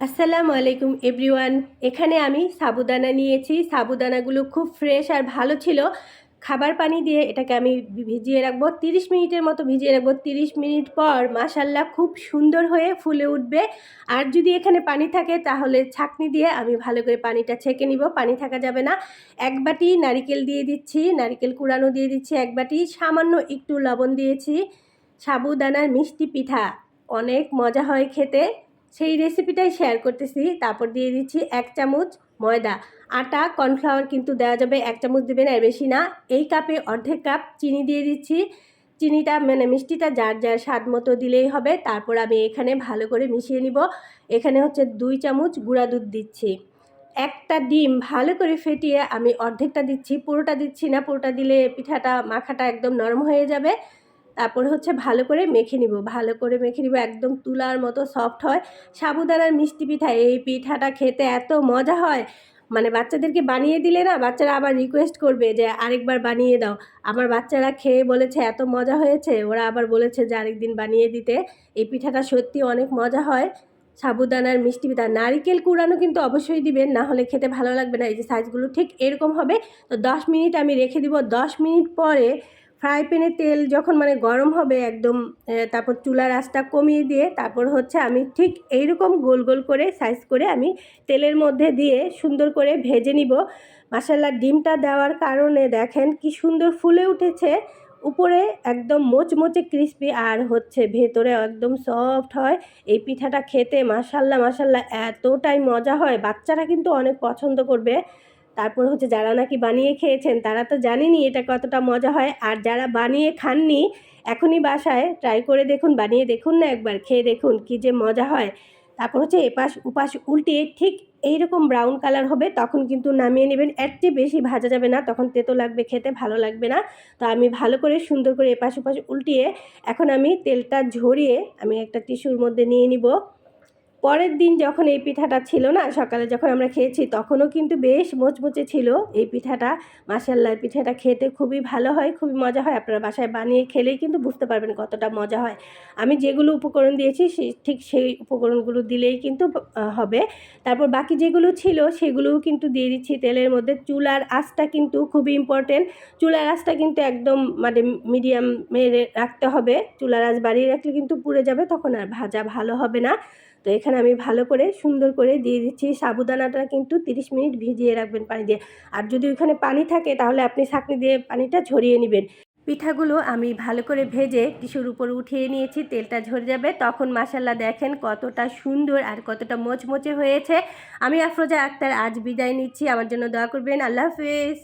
আসসালামু আলাইকুম, এভরিওয়ান। এখানে আমি সাবুদানা নিয়েছি। সাবুদানাগুলো খুব ফ্রেশ আর ভালো ছিল। খাবার পানি দিয়ে এটাকে আমি ভিজিয়ে রাখব। তিরিশ মিনিটের মতো ভিজিয়ে রাখব। তিরিশ মিনিট পর মাসাল্লাহ খুব সুন্দর হয়ে ফুলে উঠবে। আর যদি এখানে পানি থাকে তাহলে ছাঁকনি দিয়ে আমি ভালো করে পানিটা ছেঁকে নিব। পানি থাকা যাবে না। এক বাটি নারিকেল দিয়ে দিচ্ছি। নারিকেল কুড়ানো দিয়ে দিচ্ছি এক বাটি। সামান্য একটু লবণ দিয়েছি। সাবুদানার মিষ্টি পিঠা। অনেক মজা হয় খেতে। সেই রেসিপিটাই শেয়ার করতেছি। তারপর দিয়ে দিচ্ছি এক চামচ ময়দা। আটা কর্নফ্লাওয়ার কিন্তু দেওয়া যাবে, এক চামচ দেবেন আর বেশি না। এই কাপে অর্ধেক কাপ চিনি দিয়ে দিচ্ছি। চিনিটা মানে মিষ্টিটা যার যার স্বাদ মতো দিলেই হবে। তারপর আমি এখানে ভালো করে মিশিয়ে নিব। এখানে হচ্ছে দুই চামচ গুঁড়া দুধ দিচ্ছি। একটা ডিম ভালো করে ফেটিয়ে আমি অর্ধেকটা দিচ্ছি। পুরোটা দিচ্ছি না, পুরোটা দিলে পিঠাটা, মাখাটা একদম নরম হয়ে যাবে। তারপরে হচ্ছে ভালো করে মেখে নিব। ভালো করে মেখে নিব, একদম তুলার মতো সফট হয়। সাবুদানার মিষ্টি পিঠা, এই পিঠাটা খেতে এত মজা হয়। মানে বাচ্চাদেরকে বানিয়ে দিলে না, বাচ্চারা আবার রিকোয়েস্ট করবে যে আরেকবার বানিয়ে দাও। আমার বাচ্চারা খেয়ে বলেছে, এত মজা হয়েছে। ওরা আবার বলেছে যে আরেকদিন বানিয়ে দিতে। এই পিঠাটা সত্যি অনেক মজা হয়। সাবুদানার মিষ্টি পিঠা, নারিকেল কুড়ানো কিন্তু অবশ্যই দিবেন, না হলে খেতে ভালো লাগবে না। এই যে সাইজগুলো ঠিক এরকম হবে। তো দশ মিনিট আমি রেখে দিব। দশ মিনিট পরে ফ্রাই প্যানে তেল যখন মানে গরম হবে একদম তারপর চুলার আঁচটা কমিয়ে দিয়ে তারপর হচ্ছে আমি ঠিক এইরকম গোল গোল করে সাইজ করে আমি তেলের মধ্যে দিয়ে সুন্দর করে ভেজে নিব। মাসাল্লা ডিমটা দেওয়ার কারণে দেখেন কি সুন্দর ফুলে উঠেছে। উপরে একদম মোচমোচে ক্রিস্পি আর হচ্ছে ভেতরে একদম সফট হয়। এই পিঠাটা খেতে মাসাল্লাহ মাসাল্লাহ এতটাই মজা হয়। বাচ্চারা কিন্তু অনেক পছন্দ করবে। তারপর হচ্ছে যারা নাকি বানিয়ে খেয়েছেন, তারা তো জানেনি এটা কতটা মজা হয়। আর যারা বানিয়ে খাননি, এখনই বাসায় ট্রাই করে দেখুন, বানিয়ে দেখুন না একবার, খেয়ে দেখুন কি যে মজা হয়। তারপর হচ্ছে এপাশ উপাশ উল্টিয়ে ঠিক এইরকম ব্রাউন কালার হবে, তখন কিন্তু নামিয়ে নেবেন। এর চেয়ে বেশি ভাজা যাবে না, তখন তেতো লাগবে, খেতে ভালো লাগবে না। তো আমি ভালো করে, সুন্দর করে এপাশ উপাশ উল্টিয়ে, এখন আমি তেলটা ঝরিয়ে আমি একটা টিস্যুর মধ্যে নিয়ে নিব। পরের দিন যখন এই পিঠাটা ছিল না, সকালে যখন আমরা খেয়েছি, তখনও কিন্তু বেশ মোচমোচে ছিল। এই পিঠাটা মাসাল্লাহ পিঠাটা খেতে খুবই ভালো হয়, খুবই মজা হয়। আপনারা বাসায় বানিয়ে খেলেই কিন্তু বুঝতে পারবেন কতটা মজা হয়। আমি যেগুলো উপকরণ দিয়েছি ঠিক সেই উপকরণগুলো দিলেই কিন্তু হবে। তারপর বাকি যেগুলো ছিল, সেগুলোও কিন্তু দিয়ে দিচ্ছি তেলের মধ্যে। চুলার আঁচটা কিন্তু খুবই ইম্পর্টেন্ট চুলার আঁচটা কিন্তু একদম মানে মিডিয়ামে রাখতে হবে। চুলার আঁচ বাড়িয়ে রাখলে কিন্তু পুড়ে যাবে, তখন আর ভাজা ভালো হবে না। তো এখানে আমি ভালো করে সুন্দর করে দিয়ে দিচ্ছি। সাবুদানাটা কিন্তু 30 মিনিট ভিজিয়ে রাখবেন পানি দিয়ে। আর যদি ওইখানে পানি থাকে তাহলে আপনি ছাঁকনি দিয়ে পানিটা ঝরিয়ে নেবেন। পিঠাগুলো আমি ভালো করে ভেজে টিস্যুর উপর উঠিয়ে নিয়েছি, তেলটা ঝরে যাবে। তখন মাসাল্লা দেখেন কতটা সুন্দর আর কতটা মোচমোচে হয়েছে। আমি আফরোজা আক্তার আজ বিদায় নিচ্ছি। আমার জন্য দোয়া করবেন। আল্লাহ হাফেজ।